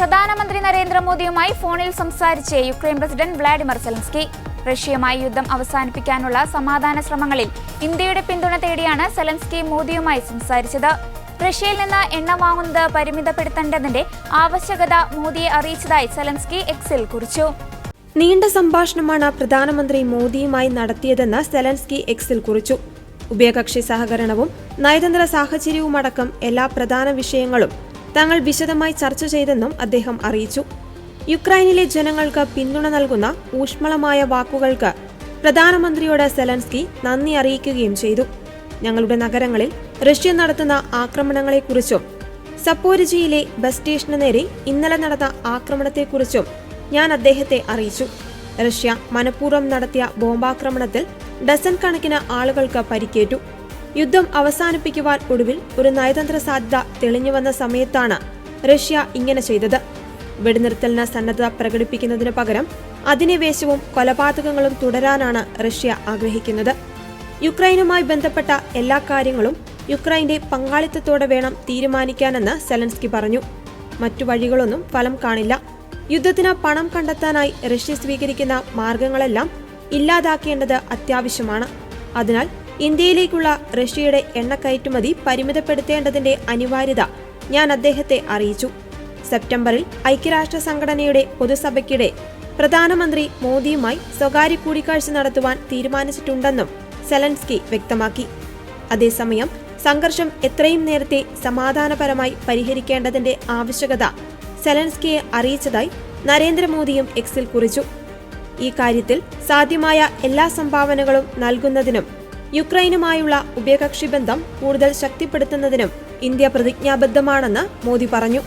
പ്രധാനമന്ത്രി നരേന്ദ്രമോദിയുമായി ഫോണിൽ സംസാരിച്ച് യുക്രൈൻ പ്രസിഡന്റ് വ്ളാഡിമിർ സെലൻസ്കി. റഷ്യയുമായി യുദ്ധം അവസാനിപ്പിക്കാനുള്ള സമാധാന ശ്രമങ്ങളിൽ ഇന്ത്യയുടെ പിന്തുണ തേടിയാണ് സെലൻസ്കി മോദിയുമായി സംസാരിച്ചത്. റഷ്യയിൽ നിന്ന് എണ്ണ വാങ്ങുന്നത് പരിമിതപ്പെടുത്തേണ്ടതിന്റെ ആവശ്യകത മോദിയെ അറിയിച്ചതായി സെലൻസ്കി എക്സിൽ കുറിച്ചു. നീണ്ട സംഭാഷണമാണ് പ്രധാനമന്ത്രി മോദിയുമായി നടത്തിയതെന്ന് സെലൻസ്കി എക്സിൽ കുറിച്ചു. ഉഭയകക്ഷി സഹകരണവും നയതന്ത്ര സാഹചര്യവുമടക്കം എല്ലാ പ്രധാന വിഷയങ്ങളും തങ്ങൾ വിശദമായി ചർച്ച ചെയ്തെന്നും അദ്ദേഹം അറിയിച്ചു. യുക്രൈനിലെ ജനങ്ങൾക്ക് പിന്തുണ നൽകുന്ന ഊഷ്മളമായ വാക്കുകൾക്ക് പ്രധാനമന്ത്രിയോട് സെലൻസ്കി നന്ദി അറിയിക്കുകയും ചെയ്തു. ഞങ്ങളുടെ നഗരങ്ങളിൽ റഷ്യ നടത്തുന്ന ആക്രമണങ്ങളെക്കുറിച്ചും സപ്പോരിജിയിലെ ബസ് സ്റ്റേഷന് നേരെ ഇന്നലെ നടന്ന ആക്രമണത്തെക്കുറിച്ചും ഞാൻ അദ്ദേഹത്തെ അറിയിച്ചു. റഷ്യ മനഃപൂർവം നടത്തിയ ബോംബാക്രമണത്തിൽ ഡസൻ കണക്കിന് ആളുകൾക്ക് പരിക്കേറ്റു. യുദ്ധം അവസാനിപ്പിക്കുവാൻ ഒടുവിൽ ഒരു നയതന്ത്ര സാധ്യത തെളിഞ്ഞുവന്ന സമയത്താണ് റഷ്യ ഇങ്ങനെ ചെയ്തത്. വെടിനിർത്തലിന് സന്നദ്ധത പ്രകടിപ്പിക്കുന്നതിന് പകരം അധിനിവേശവും കൊലപാതകങ്ങളും തുടരാനാണ് റഷ്യ ആഗ്രഹിക്കുന്നത്. യുക്രൈനുമായി ബന്ധപ്പെട്ട എല്ലാ കാര്യങ്ങളും യുക്രൈന്റെ പങ്കാളിത്തത്തോടെ വേണം തീരുമാനിക്കാനെന്ന് സെലൻസ്കി പറഞ്ഞു. മറ്റു വഴികളൊന്നും ഫലം കാണില്ല. യുദ്ധത്തിന് പണം കണ്ടെത്താനായി റഷ്യ സ്വീകരിക്കുന്ന മാർഗങ്ങളെല്ലാം ഇല്ലാതാക്കേണ്ടത് അത്യാവശ്യമാണ്. അതിനാൽ ഇന്ത്യയിലേക്കുള്ള റഷ്യയുടെ എണ്ണ കയറ്റുമതി പരിമിതപ്പെടുത്തേണ്ടതിന്റെ അനിവാര്യത ഞാൻ അദ്ദേഹത്തെ അറിയിച്ചു. സെപ്റ്റംബറിൽ ഐക്യരാഷ്ട്ര സംഘടനയുടെ പൊതുസഭയ്ക്കിടെ പ്രധാനമന്ത്രി മോദിയുമായി സ്വകാര്യ കൂടിക്കാഴ്ച നടത്തുവാൻ തീരുമാനിച്ചിട്ടുണ്ടെന്നും സെലൻസ്കി വ്യക്തമാക്കി. അതേസമയം സംഘർഷം എത്രയും നേരത്തെ സമാധാനപരമായി പരിഹരിക്കേണ്ടതിന്റെ ആവശ്യകത സെലൻസ്കിയെ അറിയിച്ചതായി നരേന്ദ്രമോദിയും എക്സിൽ കുറിച്ചു. ഈ കാര്യത്തിൽ സാധ്യമായ എല്ലാ സംഭാവനകളും നൽകുന്നതിനും യുക്രൈനുമായുള്ള ഉഭയകക്ഷി ബന്ധം കൂടുതൽ ശക്തിപ്പെടുത്തുന്നതിനും ഇന്ത്യ പ്രതിജ്ഞാബദ്ധമാണെന്ന് മോദി പറഞ്ഞു.